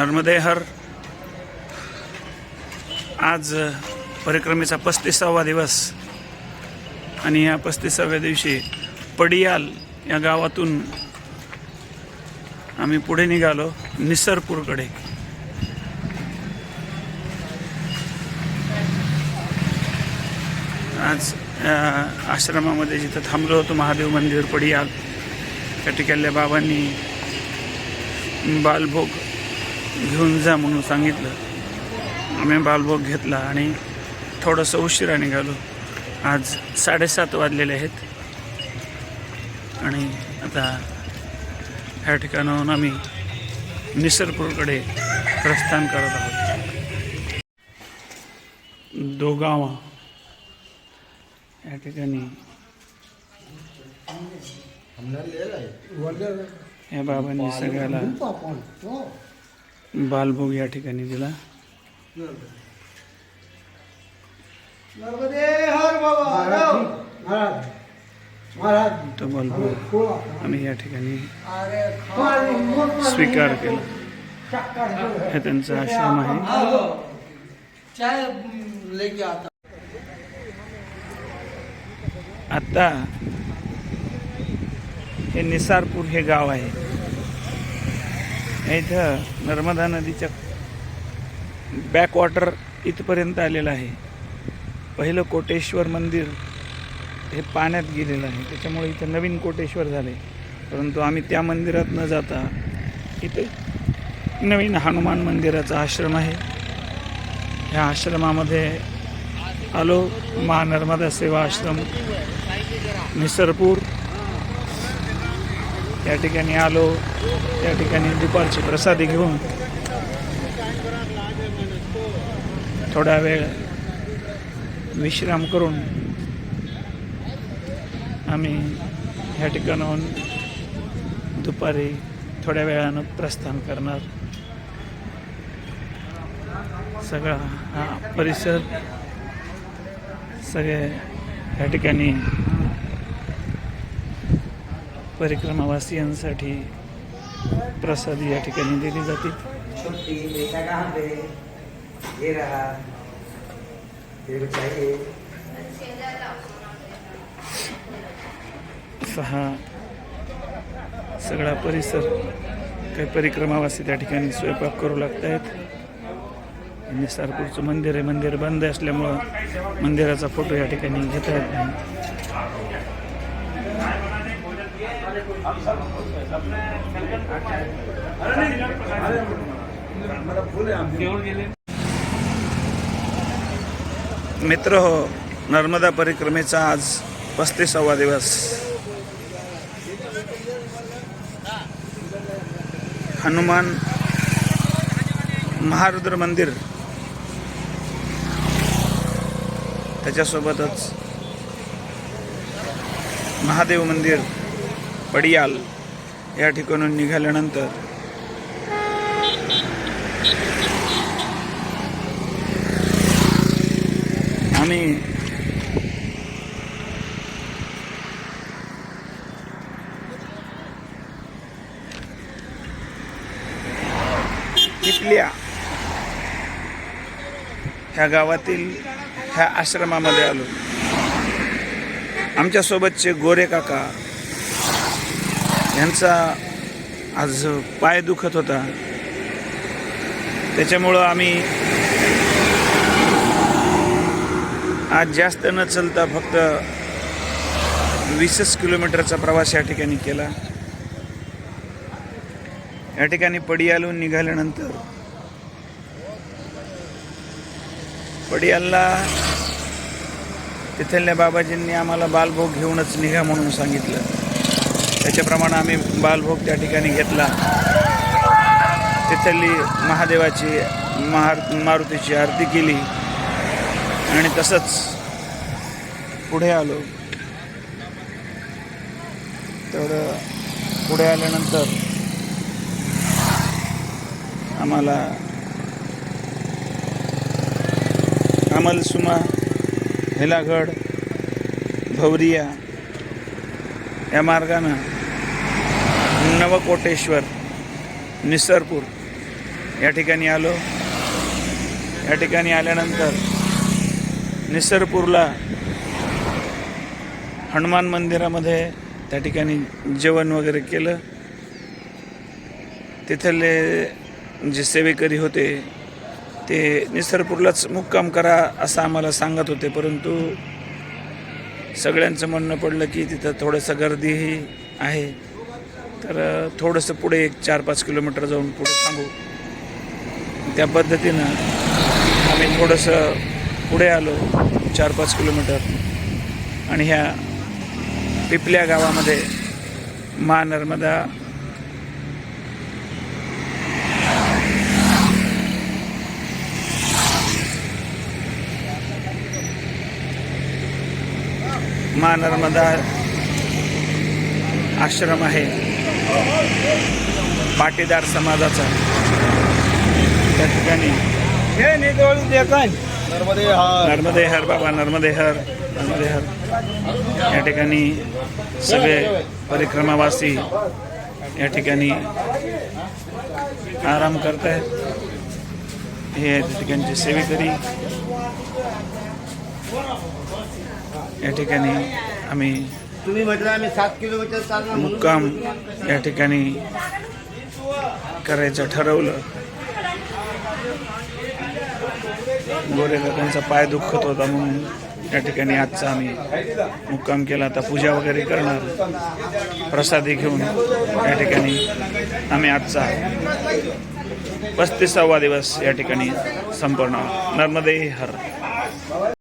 नर्मदेहर. आज परिक्रमेचा पस्तीसावा दिवस. आणि या पस्तीसाव्या दिवशी पडियाल या गावातून आम्ही पुढे निघालो निसरपूरकडे. आज आश्रमामध्ये जिथं थांबलो होतो महादेव मंदिर पडियाल त्या ठिकाणल्या बाबांनी बालभोग घेऊन जा म्हणून सांगितलं. आम्ही बालभोग घेतला आणि थोडंसं उशिरा निघालो. आज साडेसात वाजलेले आहेत. आणि आता ह्या ठिकाणाहून आम्ही निसरपूरकडे प्रस्थान करत आहोत. दोगावा. या ठिकाणी या बाबांनी सगळ्याला बालभोग या ठिकाणी दिला. नर्मदे हर बाबा राव. महाराज महाराज तो बालभोग आम्ही या ठिकाणी. स्वीकार केला. है त्यांचा आश्रम आहे. आता. आता हे निसारपूर हे गाव आहे. इथं नर्मदा नदीच्या बॅकवॉटर इथपर्यंत आलेलं आहे. पहिलं कोटेश्वर मंदिर हे पाण्यात गेलेलं आहे. त्याच्यामुळे इथं नवीन कोटेश्वर झाले. परंतु आम्ही त्या मंदिरात न जाता इथे नवीन हनुमान मंदिराचा आश्रम आहे. ह्या आश्रमामध्ये आलो. महानर्मदा सेवा आश्रम निसरपूर या ठिकाणी आलो त्या ठिकाणी दुपारची प्रसादी घेऊन थोडा वेळ विश्राम करून आम्ही ह्या ठिकाणाहून दुपारी थोड्या वेळानं प्रस्थान करणार. सगळा हा परिसर सगळे ह्या ठिकाणी परिक्रमावासियांसाठी प्रसाद या ठिकाणी दिली जाते. सहा सगळा परिसर काही परिक्रमावासी त्या ठिकाणी स्वयंपाक करू लागत आहेत निसारपूरचं मंदिर आहे मंदिर बंद असल्यामुळं मंदिराचा फोटो या ठिकाणी घेता येत नाही. मित्र हो नर्मदा परिक्रमेचा आज पस्तीसावा दिवस. हनुमान महारुद्र मंदिर. त्याच्यासोबतच महादेव मंदिर. पडियाल या ठिकाणून निघाल्यानंतर आम्ही इथल्या ह्या गावातील ह्या आश्रमामध्ये आलो. आमच्यासोबतचे गोरे काका यांचा आज पाय दुखत होता. त्याच्यामुळं आम्ही आज जास्त न चलता फक्त वीसच किलोमीटरचा प्रवास या ठिकाणी केला. या ठिकाणी पडियालहून निघाल्यानंतर पडियालला तिथल्या बाबाजींनी आम्हाला बालभोग घेऊनच निघा म्हणून सांगितलं. त्याच्याप्रमाणे आम्ही बालभोग त्या ठिकाणी घेतला. तिथली महादेवाची महार मारुतीची आरती केली. आणि तसंच पुढे आलो. तेवढं पुढे आल्यानंतर आम्हाला अमलसुमा हेलागड भवरिया या मार्गानं नवकोटेश्वर निसरपूर या ठिकाणी आलो. या ठिकाणी आल्यानंतर निसरपूरला हनुमान मंदिरामध्ये त्या ठिकाणी जेवण वगैरे केलं. तिथले जे सेवेकरी होते ते निसरपूरलाच मुक्काम करा असं आम्हाला सांगत होते परंतु सगळ्यांचं म्हणणं पडलं की तिथं थोडंसं गर्दीही आहे. तर थोडंसं पुढे एक चार पाच किलोमीटर जाऊन पुढे थांबू. त्या पद्धतीनं आम्ही थोडंसं पुढे आलो चार पाच किलोमीटर. आणि ह्या पिपल्या गावामध्ये मा नर्मदा मा नर्मदा आश्रम आहे. पाटीदार समाजाचा. त्या ठिकाणी नर्मदे हर. बाबा नर्मदे हर नर्मदे हर. या ठिकाणी सगळे परिक्रमावासी या ठिकाणी आराम करत आहेत हे त्या ठिकाणचे सेवेकरी. या ठिकाणी आम्ही तुम्ही म्हटलं आम्ही सात किलोमीटर चालणार मुक्काम या ठिकाणी करायचं ठरवलं. गोरे काकांचा पाय दुखत होता म्हणून या ठिकाणी आजचा आम्ही मुक्काम केला. आता पूजा वगैरे करणार. प्रसादी घेऊन या ठिकाणी आम्ही आजचा पस्तीसावा दिवस या ठिकाणी संपवणार नर्मदे हर.